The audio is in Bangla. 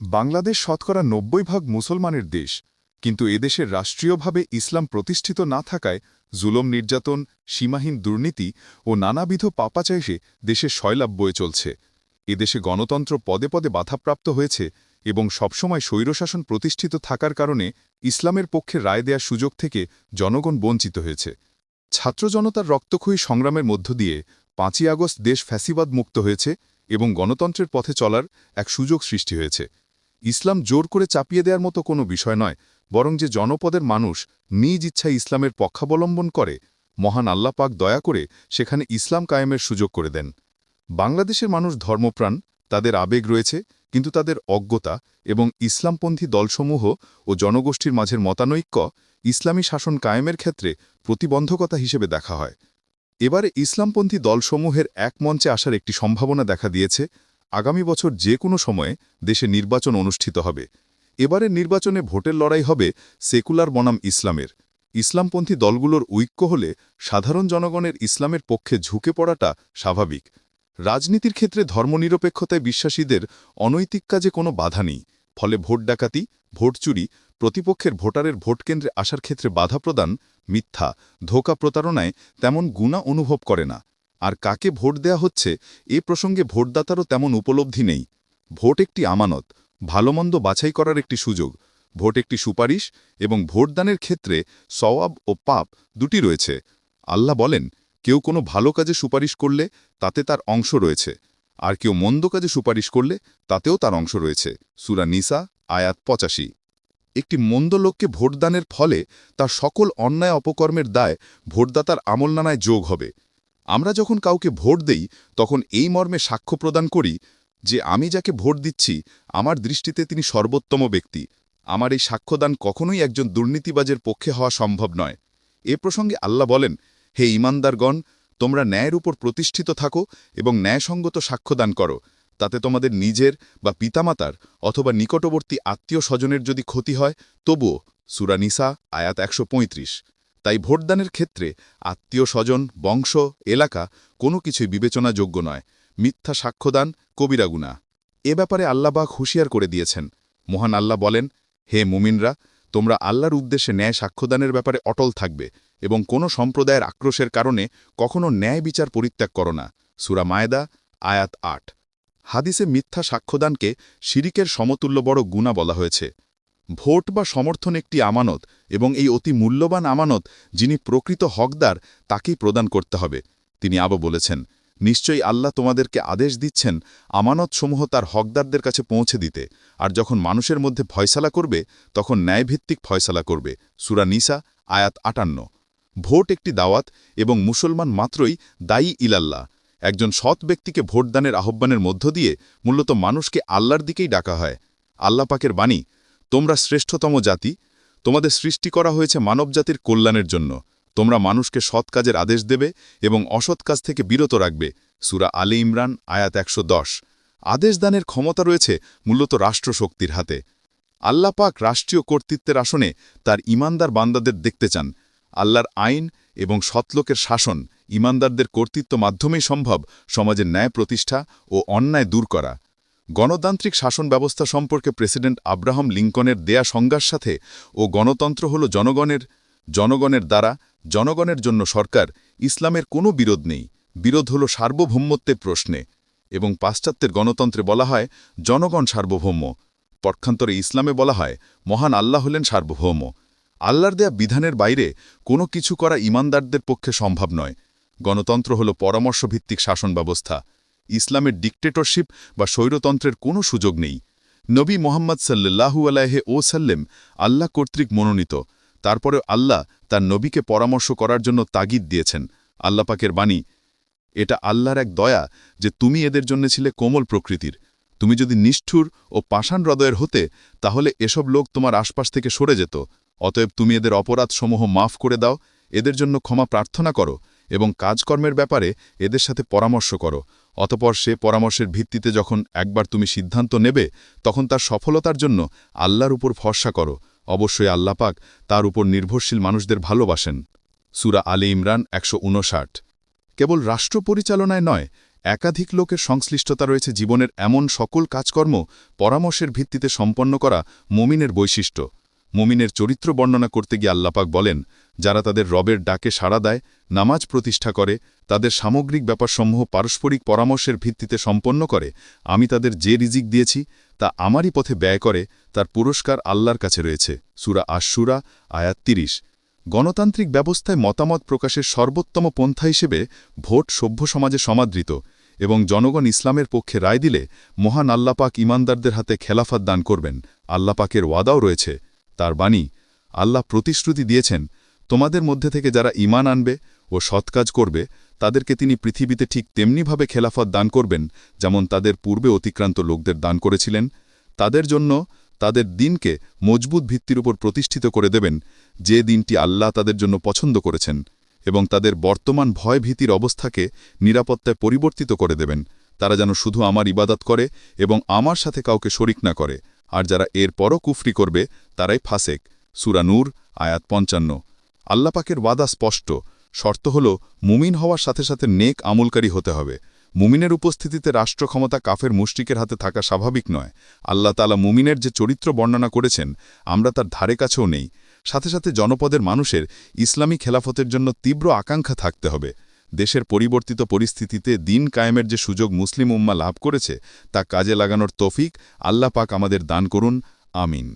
বাংলাদেশ শতকরা নব্বই ভাগ মুসলমানের দেশ, কিন্তু এদেশের রাষ্ট্রীয়ভাবে ইসলাম প্রতিষ্ঠিত না থাকায় জুলম নির্যাতন, সীমাহীন দুর্নীতি ও নানাবিধ পাপাচাইসে দেশে শয়লাভ বয়ে চলছে। এদেশে গণতন্ত্র পদে পদে বাধাপ্রাপ্ত হয়েছে এবং সবসময় স্বৈরশাসন প্রতিষ্ঠিত থাকার কারণে ইসলামের পক্ষে রায় দেওয়ার সুযোগ থেকে জনগণ বঞ্চিত হয়েছে। ছাত্র জনতার রক্তক্ষয়ী সংগ্রামের মধ্য দিয়ে পাঁচই আগস্ট দেশ ফ্যাসিবাদ মুক্ত হয়েছে এবং গণতন্ত্রের পথে চলার এক সুযোগ সৃষ্টি হয়েছে। ইসলাম জোর করে চাপিয়ে দেওয়ার মতো কোনো বিষয় নয়, বরং যে জনপদের মানুষ নিজ ইচ্ছায় ইসলামের পক্ষাবলম্বন করে, মহান আল্লাহ পাক দয়া করে সেখানে ইসলাম কায়েমের সুযোগ করে দেন। বাংলাদেশের মানুষ ধর্মপ্রাণ, তাদের আবেগ রয়েছে কিন্তু তাদের অজ্ঞতা এবং ইসলামপন্থী দলসমূহ ও জনগোষ্ঠীর মাঝের মতানৈক্য ইসলামী শাসন কায়েমের ক্ষেত্রে প্রতিবন্ধকতা হিসেবে দেখা হয়। এবারে ইসলামপন্থী দলসমূহের এক মঞ্চে আসার একটি সম্ভাবনা দেখা দিয়েছে, আগামী বছর যে কোনো সময়ে দেশে নির্বাচন অনুষ্ঠিত হবে। এবারের নির্বাচনে ভোটের লড়াই হবে সেকুলার বনাম ইসলামের। ইসলামপন্থী দলগুলোর ঐক্য হলে সাধারণ জনগণের ইসলামের পক্ষে ঝুঁকে পড়াটা স্বাভাবিক। রাজনীতির ক্ষেত্রে ধর্মনিরপেক্ষতায় বিশ্বাসীদের অনৈতিক কাজে কোনো বাধা নেই, ফলে ভোট ডাকাতি, ভোট চুরি, প্রতিপক্ষের ভোটারের ভোটকেন্দ্রে আসার ক্ষেত্রে বাধা প্রদান মিথ্যা, ধোকা প্রতারণায় তেমন গুণা অনুভব করে না। আর কাকে ভোট দেয়া হচ্ছে, এ প্রসঙ্গে ভোটদাতারও তেমন উপলব্ধি নেই। ভোট একটি আমানত, ভালোমন্দ বাছাই করার একটি সুযোগ। ভোট একটি সুপারিশ এবং ভোটদানের ক্ষেত্রে সওয়াব ও পাপ দুটি রয়েছে। আল্লাহ বলেন কেউ কোনো ভালো কাজে সুপারিশ করলে তাতে তার অংশ রয়েছে, আর কেউ মন্দ কাজে সুপারিশ করলে তাতেও তার অংশ রয়েছে। সুরা নিসা, আয়াত পঁচাশি। একটি মন্দ লোককে ভোটদানের ফলে তার সকল অন্যায় অপকর্মের দায় ভোটদাতার আমলনানায় যোগ হবে। আমরা যখন কাউকে ভোট দেই, তখন এই মর্মে সাক্ষ্য প্রদান করি যে আমি যাকে ভোট দিচ্ছি, আমার দৃষ্টিতে তিনি সর্বোত্তম ব্যক্তি। আমার এই সাক্ষ্যদান কখনোই একজন দুর্নীতিবাজের পক্ষে হওয়া সম্ভব নয়। এ প্রসঙ্গে আল্লাহ বলেন হে ইমানদারগণ, তোমরা ন্যায়ের উপর প্রতিষ্ঠিত থাকো এবং ন্যায়সঙ্গত সাক্ষ্যদান করো। তাতে তোমাদের নিজের বা পিতামাতার অথবা নিকটবর্তী আত্মীয় স্বজনের যদি ক্ষতি হয়, তবুও সুরানিসা আয়াত একশো পঁয়ত্রিশ। তাই ভোটদানের ক্ষেত্রে আত্মীয় স্বজন বংশ, এলাকা কোনো কিছুই বিবেচনাযোগ্য নয়। মিথ্যা সাক্ষ্যদান কবিরাগুনা এ ব্যাপারে আল্লাহবাক হুঁশিয়ার করে দিয়েছেন। মহান আল্লাহ বলেন, হে মুমিনরা তোমরা আল্লাহর উদ্দেশ্যে ন্যায় সাক্ষ্যদানের ব্যাপারে অটল থাকবে এবং কোনো সম্প্রদায়ের আক্রোশের কারণে কখনো ন্যায় বিচার পরিত্যাগ করো না। সুরা মায়দা, আয়াত আট। হাদিসে মিথ্যা সাক্ষ্যদানকে শিরিকের সমতুল্য বড় গুণা বলা হয়েছে। ভোট বা সমর্থন একটি আমানত এবং এই অতি মূল্যবান আমানত যিনি প্রকৃত হকদার তাকেই প্রদান করতে হবে। তিনি আবো বলেছেন নিশ্চয়ই আল্লাহ তোমাদেরকে আদেশ দিচ্ছেন আমানতসমূহ তার হকদারদের কাছে পৌঁছে দিতে। আর যখন মানুষের মধ্যে ফয়সালা করবে, তখন ন্যায়ভিত্তিক ফয়সালা করবে। সুরা নিসা, আয়াত আটান্ন। ভোট একটি দাওয়াত এবং মুসলমান মাত্রই দায়ী ইলাল্লাহ। একজন সৎ ব্যক্তিকে ভোটদানের আহ্বানের মধ্য দিয়ে মূলত মানুষকে আল্লাহর দিকেই ডাকা হয়। আল্লাহ পাকের বাণী, তোমরা শ্রেষ্ঠতম জাতি, তোমাদের সৃষ্টি করা হয়েছে মানবজাতির কল্যাণের জন্য। তোমরা মানুষকে সৎ কাজের আদেশ দেবে এবং অসৎ কাজ থেকে বিরত রাখবে। সুরা আলী ইমরান, আয়াত একশো দশ। আদেশ দানের ক্ষমতা রয়েছে মূলত রাষ্ট্রশক্তির হাতে। আল্লাহ পাক রাষ্ট্রীয় কর্তৃত্বের আসনে তার ইমানদার বান্দাদের দেখতে চান। আল্লাহর আইন এবং সৎলোকের শাসন ইমানদারদের কর্তৃত্ব মাধ্যমেই সম্ভব সমাজের ন্যায় প্রতিষ্ঠা ও অন্যায় দূর করা। গণতান্ত্রিক শাসন ব্যবস্থা সম্পর্কে প্রেসিডেন্ট আব্রাহাম লিঙ্কনের দেয়া সংজ্ঞার সাথে ও গণতন্ত্র হল জনগণের জনগণের দ্বারা জনগণের জন্য সরকার ইসলামের কোনো বিরোধ নেই। বিরোধ হল সার্বভৌমত্বের প্রশ্নে এবং পাশ্চাত্যের গণতন্ত্রে বলা হয় জনগণ সার্বভৌম। পক্ষান্তরে ইসলামে বলা হয় মহান আল্লাহ হলেন সার্বভৌম। আল্লাহর দেয়া বিধানের বাইরে কোনো কিছু করা ইমানদারদের পক্ষে সম্ভব নয়। গণতন্ত্র হল পরামর্শভিত্তিক শাসন ব্যবস্থা ইসলামের ডিকটেটরশিপ বা স্বৈরতন্ত্রের কোনো সুযোগ নেই। নবী মোহাম্মদ সাল্লাহু আলাহে ও সাল্লেম আল্লাহ কর্তৃক মনোনীত। তারপরে আল্লাহ তার নবীকে পরামর্শ করার জন্য তাগিদ দিয়েছেন। আল্লাপাকের বাণী, এটা আল্লাহর এক দয়া যে তুমি এদের জন্য ছিলে কোমল প্রকৃতির। তুমি যদি নিষ্ঠুর ও পাষাণ হৃদয়ের হতে, তাহলে এসব লোক তোমার আশপাশ থেকে সরে যেত। অতএব তুমি এদের অপরাধসমূহ মাফ করে দাও, এদের জন্য ক্ষমা প্রার্থনা করো এবং কাজকর্মের ব্যাপারে এদের সাথে পরামর্শ করো। অতপর সে পরামর্শের ভিত্তিতে যখন একবার তুমি সিদ্ধান্ত নেবে, তখন তার সফলতার জন্য আল্লাহর উপর ভরসা করো। অবশ্যই আল্লাপাক তার উপর নির্ভরশীল মানুষদের ভালোবাসেন। সুরা আলী ইমরান একশো উনষাট কেবল রাষ্ট্র পরিচালনায় নয়, একাধিক লোকের সংশ্লিষ্টতা রয়েছে জীবনের এমন সকল কাজকর্ম পরামর্শের ভিত্তিতে সম্পন্ন করা মুমিনের বৈশিষ্ট্য। মুমিনের চরিত্র বর্ণনা করতে গিয়ে আল্লাপাক বলেন যারা তাদের রবের ডাকে সাড়া দেয়, নামাজ প্রতিষ্ঠা করে, তাদের সামগ্রিক ব্যাপারসমূহ পারস্পরিক পরামর্শের ভিত্তিতে সম্পন্ন করে, আমি তাদের যে রিজিক দিয়েছি, তা আমারই পথে ব্যয় করে, তার পুরস্কার আল্লাহর কাছে রয়েছে। সুরা আশুরা আয়াত তিরিশ। গণতান্ত্রিক ব্যবস্থায় মতামত প্রকাশের সর্বোত্তম পন্থা হিসেবে ভোট সভ্য সমাজে সমাদৃত এবং জনগণ ইসলামের পক্ষে রায় দিলে মহান আল্লাপাক ইমানদারদের হাতে খেলাফাত দান করবেন। আল্লাপাকের ওয়াদাও রয়েছে। তার বাণী, আল্লাহ প্রতিশ্রুতি দিয়েছেন তোমাদের মধ্যে থেকে যারা ইমান আনবে ও সৎকাজ করবে, তাদেরকে তিনি পৃথিবীতে ঠিক তেমনিভাবে খেলাফত দান করবেন, যেমন তাদের পূর্বে অতিক্রান্ত লোকদের দান করেছিলেন। তাদের জন্য তাদের দিনকে মজবুত ভিত্তির উপর প্রতিষ্ঠিত করে দেবেন, যে দিনটি আল্লাহ তাদের জন্য পছন্দ করেছেন, এবং তাদের বর্তমান ভয় ভীতির অবস্থাকে নিরাপত্তায় পরিবর্তিত করে দেবেন। তারা যেন শুধু আমার ইবাদত করে এবং আমার সাথে কাউকে শরিক না করে, আর যারা এর পরও কুফরি করবে, তারাই ফাসেক। সুরানুর আয়াত পঞ্চান্ন। আল্লাপাকের ওয়াদা স্পষ্ট। শর্ত হল, মুমিন হওয়ার সাথে সাথে নেক আমলকারী হতে হবে। মুমিনের উপস্থিতিতে রাষ্ট্র ক্ষমতা কাফের মুষ্টিকের হাতে থাকা স্বাভাবিক নয়। আল্লাহ তালা মুমিনের যে চরিত্র বর্ণনা করেছেন, আমরা তার ধারে কাছেও নেই। সাথে সাথে জনপদের মানুষের ইসলামী খেলাফতের জন্য তীব্র আকাঙ্ক্ষা থাকতে হবে। দেশের পরিবর্তিত পরিস্থিতিতে দিন কায়েমের যে সুযোগ মুসলিম উম্মা লাভ করেছে, তা কাজে লাগানোর তফিক আল্লাহ পাক আমাদের দান করুন। আমিন।